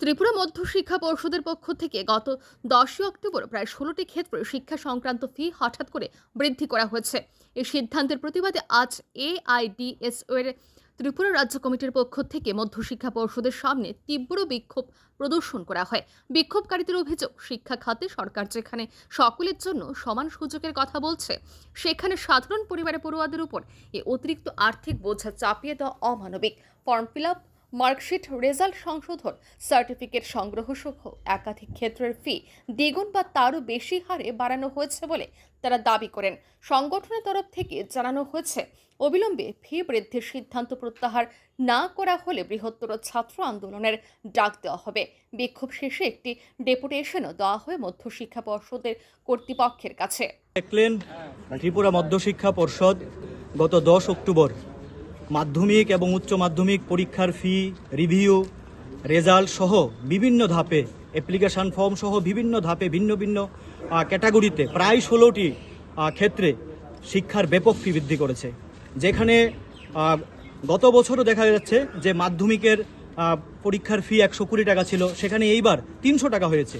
ত্রিপুরা মধ্যশিক্ষা পর্ষদের পক্ষ থেকে গত দশই অক্টোবর প্রায় ষোলোটি ক্ষেত্রে শিক্ষা সংক্রান্ত ফি হঠাৎ করে বৃদ্ধি করা হয়েছে। এই সিদ্ধান্তের প্রতিবাদে আজ এআইডিএসও এর ত্রিপুরা রাজ্য কমিটির পক্ষ থেকে মধ্যশিক্ষা পর্ষদের সামনে তীব্র বিক্ষোভ প্রদর্শন করা হয়। বিক্ষোভকারীদের অভিযোগ, শিক্ষা খাতে সরকার যেখানে সকলের জন্য সমান সুযোগের কথা বলছে, সেখানে সাধারণ পরিবারের পড়ুয়াদের উপর এই অতিরিক্ত আর্থিক বোঝা চাপিয়ে দেওয়া অমানবিক। Form fill up marksheet result সংশোধন, সার্টিফিকেট সংগ্রহ সহ একাধিক ক্ষেত্রের ফি দ্বিগুণ বা তারও বেশি হারে বাড়ানো হয়েছে বলে তারা দাবি করেন। সংগঠনের তরফ থেকে জানানো হয়েছে, অবিলম্বে ফি বৃদ্ধির সিদ্ধান্ত প্রত্যাহার না করা হলে বৃহত্তর ছাত্র আন্দোলনের ডাক দেওয়া হবে। বিক্ষোভ শেষে একটি ডেপুটেশনও দেওয়া হয় মধ্যশিক্ষা পর্ষদের কর্তৃপক্ষের কাছে। ত্রিপুরা মধ্যশিক্ষা পর্ষদ, গত দশ অক্টোবর মাধ্যমিক এবং উচ্চ মাধ্যমিক পরীক্ষার ফি রিভিউ রেজাল্ট সহ বিভিন্ন ধাপে অ্যাপ্লিকেশান ফর্ম সহ বিভিন্ন ধাপে ভিন্ন ভিন্ন ক্যাটাগরিতে প্রায় ষোলোটি ক্ষেত্রে শিক্ষার ব্যাপক ফি বৃদ্ধি করেছে। যেখানে গত বছরও দেখা যাচ্ছে যে মাধ্যমিকের পরীক্ষার ফি একশো কুড়ি টাকা ছিল, সেখানে এইবার তিনশো টাকা হয়েছে।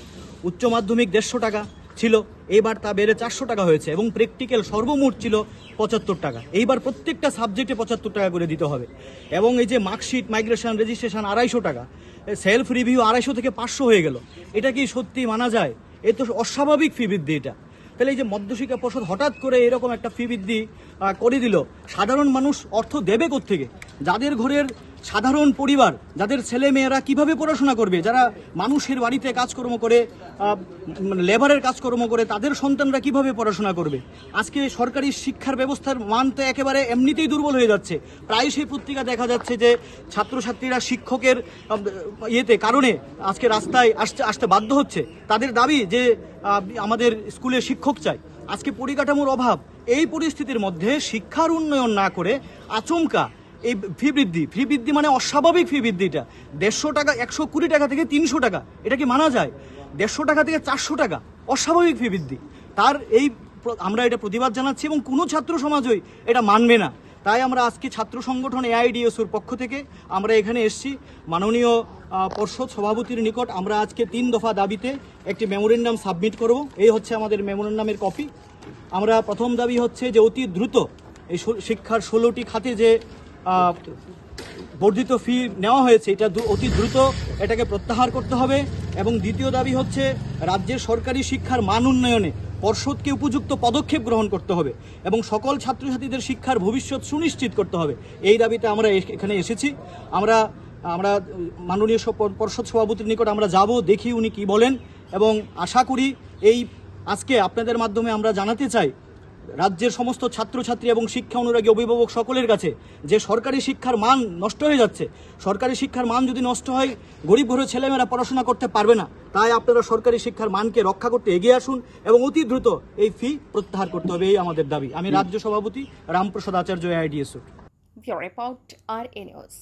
উচ্চ মাধ্যমিক দেড়শো টাকা ছিল এইবার তা বেড়ে চারশো টাকা হয়েছে এবং প্র্যাকটিক্যাল সর্বমোট ছিল পঁচাত্তর টাকা। এইবার প্রত্যেকটা সাবজেক্টে পঁচাত্তর টাকা করে দিতে হবে। এবং এই যে মার্কশিট, মাইগ্রেশন, রেজিস্ট্রেশন আড়াইশো টাকা, সেলফ রিভিউ আড়াইশো থেকে পাঁচশো হয়ে গেল। এটা কি সত্যি মানা যায়? এ তো অস্বাভাবিক ফি বৃদ্ধি এটা। তাহলে এই যে মধ্যশিক্ষা পর্ষদ হঠাৎ করে এরকম একটা ফি বৃদ্ধি করে দিল, সাধারণ মানুষ অর্থ দেবে থেকে যাদের ঘরের সাধারণ পরিবার, যাদের ছেলে মেয়েরা কীভাবে পড়াশোনা করবে, যারা মানুষের বাড়িতে কাজকর্ম করে মানে লেবারের কাজকর্ম করে, তাদের সন্তানরা কীভাবে পড়াশোনা করবে? আজকে সরকারি শিক্ষার ব্যবস্থার মান তো একেবারে এমনিতেই দুর্বল হয়ে যাচ্ছে। প্রায় সেই পত্রিকা দেখা যাচ্ছে যে, ছাত্রছাত্রীরা শিক্ষকের ইয়েতে, কারণে আজকে রাস্তায় আসতে আসতে বাধ্য হচ্ছে। তাদের দাবি যে আমাদের স্কুলে শিক্ষক চাই। আজকে পরিকাঠামোর অভাব। এই পরিস্থিতির মধ্যে শিক্ষার উন্নয়ন না করে আচমকা এই ফি বৃদ্ধি ফি বৃদ্ধি মানে অস্বাভাবিক ফি বৃদ্ধিটা। দেড়শো টাকা, একশো কুড়ি টাকা থেকে তিনশো টাকা, এটা কি মানা যায়? দেড়শো টাকা থেকে চারশো টাকা, অস্বাভাবিক ফি বৃদ্ধি। তার এই আমরা এটা প্রতিবাদ জানাচ্ছি এবং কোনো ছাত্র সমাজই এটা মানবে না। তাই আমরা আজকে ছাত্র সংগঠন এআইডিএসওর পক্ষ থেকে আমরা এখানে এসেছি। মাননীয় পর্ষদ সভাপতির নিকট আমরা আজকে তিন দফা দাবিতে একটি মেমোরেন্ডাম সাবমিট করব। এই হচ্ছে আমাদের মেমোরেন্ডামের কপি। আমরা প্রথম দাবি হচ্ছে যে অতি দ্রুত এই শিক্ষার ষোলোটি খাতে যে বর্ধিত ফি নেওয়া হয়েছে। এটা অতি দ্রুত এটাকে প্রত্যাহার করতে হবে। এবং দ্বিতীয় দাবি হচ্ছে, রাজ্যের সরকারি শিক্ষার মান উন্নয়নে পর্ষদকে উপযুক্ত পদক্ষেপ গ্রহণ করতে হবে এবং সকল ছাত্রছাত্রীদের শিক্ষার ভবিষ্যৎ সুনিশ্চিত করতে হবে। এই দাবিতে আমরা এখানে এসেছি। আমরা আমরা মাননীয় পর্ষদ সভাপতির নিকট আমরা যাব, দেখি উনি কি বলেন। এবং আশা করি এই আজকে আপনাদের মাধ্যমে আমরা জানাতে চাই রাজ্যের সমস্ত ছাত্রছাত্রী এবং শিক্ষা অনুরাগী অভিভাবক সকলের কাছে যে সরকারি শিক্ষার মান নষ্ট হয়ে যাচ্ছে, সরকারি শিক্ষার মান যদি নষ্ট হয়, গরিব ঘরের ছেলেমেয়েরা পড়াশোনা করতে পারবে না। তাই আপনারা সরকারি শিক্ষার মানকে রক্ষা করতে এগিয়ে আসুন এবং অতি দ্রুত এই ফি প্রত্যাহার করতে হবে, এই আমাদের দাবি। আমি রাজ্য সভাপতি Ramprasad Acharya IDSO bureau report আর এ নিউজ